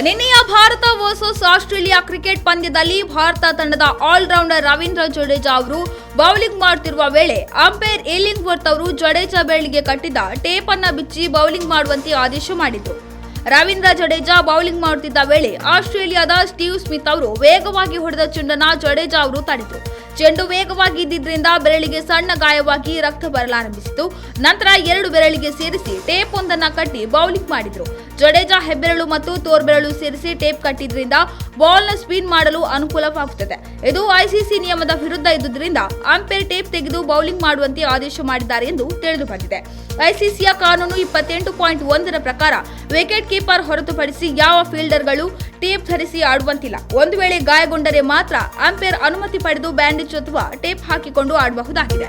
ನಿನ್ನೆಯ Bharat versus Australia cricket ಪಂದ್ಯದಲ್ಲಿ ಭಾರತ ತಂಡದ ಆಲ್ರೌಂಡರ್ ರವೀಂದ್ರ ಜಡೇಜಾ ಅವರು ಬೌಲಿಂಗ್ ಮಾಡುತ್ತಿರುವ ವೇಳೆ ಅಂಪೈರ್ ಎಲಿನ್ ವರ್ತ್ ಅವರು ಜಡೇಜಾ ಬೆರಳಿಗೆ ಕಟ್ಟಿದ ಟೇಪ್ ಅನ್ನ ಬಿಚ್ಚಿ ಬೌಲಿಂಗ್ ಮಾಡುವಂತೆ ಆದೇಶ ಮಾಡಿದ್ರು ರವೀಂದ್ರ ಜಡೇಜಾ ಬೌಲಿಂಗ್ ಮಾಡುತ್ತಿದ್ದ ವೇಳೆ ಆಸ್ಟ್ರೇಲಿಯಾದ ಸ್ಟೀವ್ ಸ್ಮಿತ್ ಅವರು ವೇಗವಾಗಿ ಹೊಡೆದ ಚುಂಡನ ಜಡೇಜಾ ಅವರು ತಡೆದರು. ಚೆಂಡು ವೇಗವಾಗಿ ಇದ್ದಿದ್ದರಿಂದ ಬೆರಳಿಗೆ ಸಣ್ಣ ಗಾಯವಾಗಿ ರಕ್ತ ಬರಲಾರಂಭಿಸಿತು. ನಂತರ ಎರಡು ಬೆರಳಿಗೆ ಸೇರಿಸಿ ಟೇಪ್ ಒಂದನ್ನ ಕಟ್ಟಿ ಬೌಲಿಂಗ್ ಮಾಡಿದ್ರು. ಜಡೇಜಾ ಹೆಬ್ಬೆರಳು ಮತ್ತು ತೋರ್ಬೆರಳು ಸೇರಿಸಿ ಟೇಪ್ ಕಟ್ಟಿದ್ರಿಂದ ಬಾಲ್ನ ಸ್ಪಿನ್ ಮಾಡಲು ಅನುಕೂಲವಾಗುತ್ತದೆ. ಇದು ಐಸಿಸಿ ನಿಯಮದ ವಿರುದ್ಧ ಇದ್ದುದರಿಂದ ಅಂಪೈರ್ ಟೇಪ್ ತೆಗೆದು ಬೌಲಿಂಗ್ ಮಾಡುವಂತೆ ಆದೇಶ ಮಾಡಿದ್ದಾರೆ ಎಂದು ತಿಳಿದು ಬಂದಿದೆ ಐಸಿಸಿಯ ಕಾನೂನು ಇಪ್ಪತ್ತೆಂಟು ಪಾಯಿಂಟ್ ಒಂದರ ಪ್ರಕಾರ ವಿಕೆಟ್ ಕೀಪರ್ ಹೊರತುಪಡಿಸಿ ಯಾವ ಫೀಲ್ಡರ್ಗಳು ಟೇಪ್ ಧರಿಸಿ ಆಡುವಂತಿಲ್ಲ. ಒಂದು ವೇಳೆ ಗಾಯಗೊಂಡರೆ ಮಾತ್ರ ಅಂಪೈರ್ ಅನುಮತಿ ಪಡೆದು ಬ್ಯಾಂಡೇಜ್ ಅಥವಾ ಟೇಪ್ ಹಾಕಿಕೊಂಡು ಆಡಬಹುದಾಗಿದೆ.